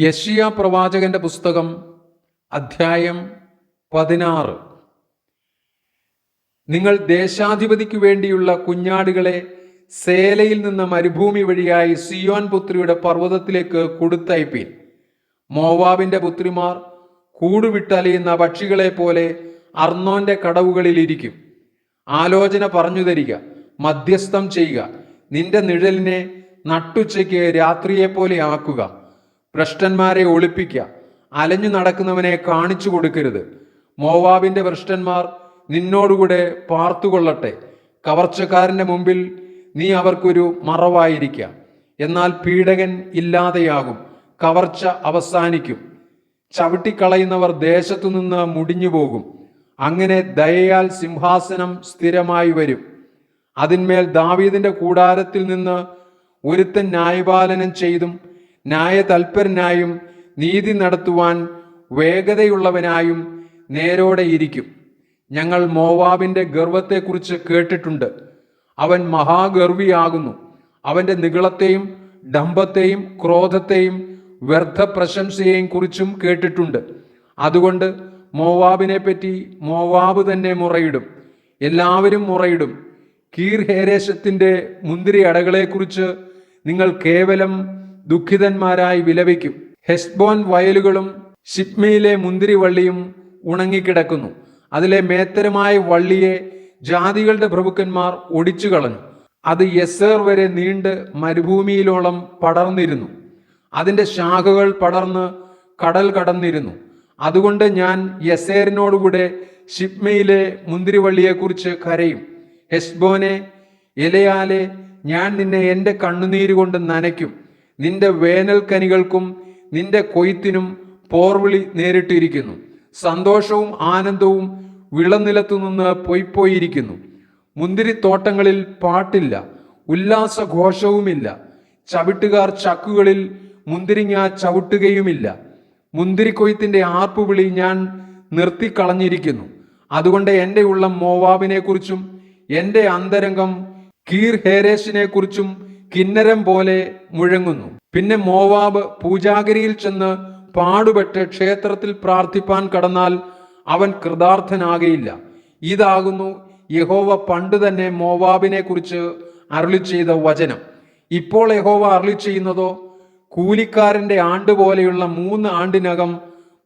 യഷിയ പ്രവാചകന്റെ പുസ്തകം അധ്യായം പതിനാറ്. നിങ്ങൾ ദേശാധിപതിക്ക് വേണ്ടിയുള്ള കുഞ്ഞാടുകളെ സേലയിൽ നിന്ന് മരുഭൂമി വഴിയായി സിയോൻ പുത്രിയുടെ പർവതത്തിലേക്ക് കൊടുത്തയപ്പീൻ. മോവാബിന്റെ പുത്രിമാർ കൂടുവിട്ടലിയുന്ന പക്ഷികളെ പോലെ അർണോന്റെ കടവുകളിൽ ഇരിക്കും. ആലോചന പറഞ്ഞു തരിക മധ്യസ്ഥം ചെയ്യുക നിന്റെ നിഴലിനെ നട്ടുച്ചയ്ക്ക് രാത്രിയെപ്പോലെ ആക്കുക. ഭ്രഷ്ടന്മാരെ ഒളിപ്പിക്കുക. അലഞ്ഞു നടക്കുന്നവനെ കാണിച്ചു കൊടുക്കരുത്. മോവാബിന്റെ ഭ്രഷ്ടന്മാർ നിന്നോടുകൂടെ പാർത്തുകൊള്ളട്ടെ. കവർച്ചക്കാരന്റെ മുമ്പിൽ നീ അവർക്കൊരു മറവായിരിക്കാം. എന്നാൽ പീഡകൻ ഇല്ലാതെയാകും. കവർച്ച അവസാനിക്കും. ചവിട്ടിക്കളയുന്നവർ ദേശത്തു നിന്ന് മുടിഞ്ഞു പോകും അങ്ങനെ ദയയാൽ സിംഹാസനം സ്ഥിരമായി വരും. അതിന്മേൽ ദാവീദിന്റെ കൂടാരത്തിൽ നിന്ന് ഒരുത്തൻ ന്യായപാലനം ചെയ്തും ന്യായതൽപരനായും നീതി നടത്തുവാൻ വേഗതയുള്ളവനായും നേരോടെ ഇരിക്കും. ഞങ്ങൾ മോവാബിന്റെ ഗർവത്തെക്കുറിച്ച് കേട്ടിട്ടുണ്ട്. അവൻ മഹാഗർവിയാകുന്നു. അവന്റെ നികളത്തെയും ഡംഭത്തെയും ക്രോധത്തെയും വ്യർത്ഥ പ്രശംസയെയും കുറിച്ചും കേട്ടിട്ടുണ്ട്. അതുകൊണ്ട് മോവാബിനെ പറ്റി മോവാബ് തന്നെ മുറയിടും. എല്ലാവരും മുറയിടും. കീർ ഹേരേശത്തിന്റെ മുന്തിരി അടകളെക്കുറിച്ച് നിങ്ങൾ കേവലം ദുഃഖിതന്മാരായി വിലപിക്കും. ഹെസ്ബോൻ വയലുകളും ഷിപ്മയിലെ മുന്തിരിവള്ളിയും ഉണങ്ങിക്കിടക്കുന്നു. അതിലെ മേത്തരമായ വള്ളിയെ ജാതികളുടെ പ്രഭുക്കന്മാർ ഒടിച്ചു കളഞ്ഞു അത് യെസേർ വരെ നീണ്ട് മരുഭൂമിയിലോളം പടർന്നിരുന്നു. അതിന്റെ ശാഖകൾ പടർന്ന് കടൽ കടന്നിരുന്നു. അതുകൊണ്ട് ഞാൻ യസേറിനോടുകൂടെ ഷിപ്മയിലെ മുന്തിരിവള്ളിയെക്കുറിച്ച് കരയും. ഹെസ്ബോനെ ഇലയാലെ ഞാൻ നിന്നെ എന്റെ കണ്ണുനീര് കൊണ്ട് നനയ്ക്കും. നിന്റെ വേനൽക്കനികൾക്കും നിന്റെ കൊയ്ത്തിനും പോർവിളി നേരിട്ടിരിക്കുന്നു. സന്തോഷവും ആനന്ദവും വിളനിലത്തു നിന്ന് പൊയ്പോയിരിക്കുന്നു മുന്തിരിത്തോട്ടങ്ങളിൽ പാട്ടില്ല ഉല്ലാസഘോഷവുമില്ല. ചവിട്ടുകാർ ചക്കുകളിൽ മുന്തിരിങ്ങ ചവിട്ടുകയുമില്ല. മുന്തിരിക്കൊയ്ത്തിന്റെ ആർപ്പുവിളി ഞാൻ നിർത്തിക്കളഞ്ഞിരിക്കുന്നു. അതുകൊണ്ട് എന്റെ ഉള്ളം മോവാബിനെ കുറിച്ചും എന്റെ അന്തരംഗം കീർ ഹേരേഷിനെ കുറിച്ചും കിന്നരം പോലെ മുഴങ്ങുന്നു. പിന്നെ മോവാബ് പൂജാഗിരിയിൽ ചെന്ന് പാടുപെട്ട് ക്ഷേത്രത്തിൽ പ്രാർത്ഥിപ്പാൻ കടന്നാൽ അവൻ കൃതാർത്ഥനാകയില്ല. ഇതാകുന്നു യഹോവ പണ്ട് തന്നെ മോവാബിനെ കുറിച്ച് അരുളി ചെയ്ത വചനം. ഇപ്പോൾ യഹോവ അരുളി ചെയ്യുന്നതോ കൂലിക്കാരന്റെ ആണ്ട് പോലെയുള്ള മൂന്ന് ആണ്ടിനകം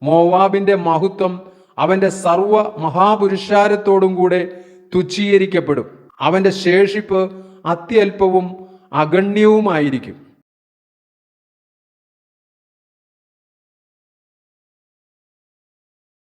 മോവാബിന്റെ മഹത്വം അവന്റെ സർവ മഹാപുരുഷാരത്തോടും കൂടെ തുച്ഛീകരിക്കപ്പെടും. അവന്റെ ശേഷിപ്പ് അത്യല്പവും അഗണ്യവുമായിരിക്കും.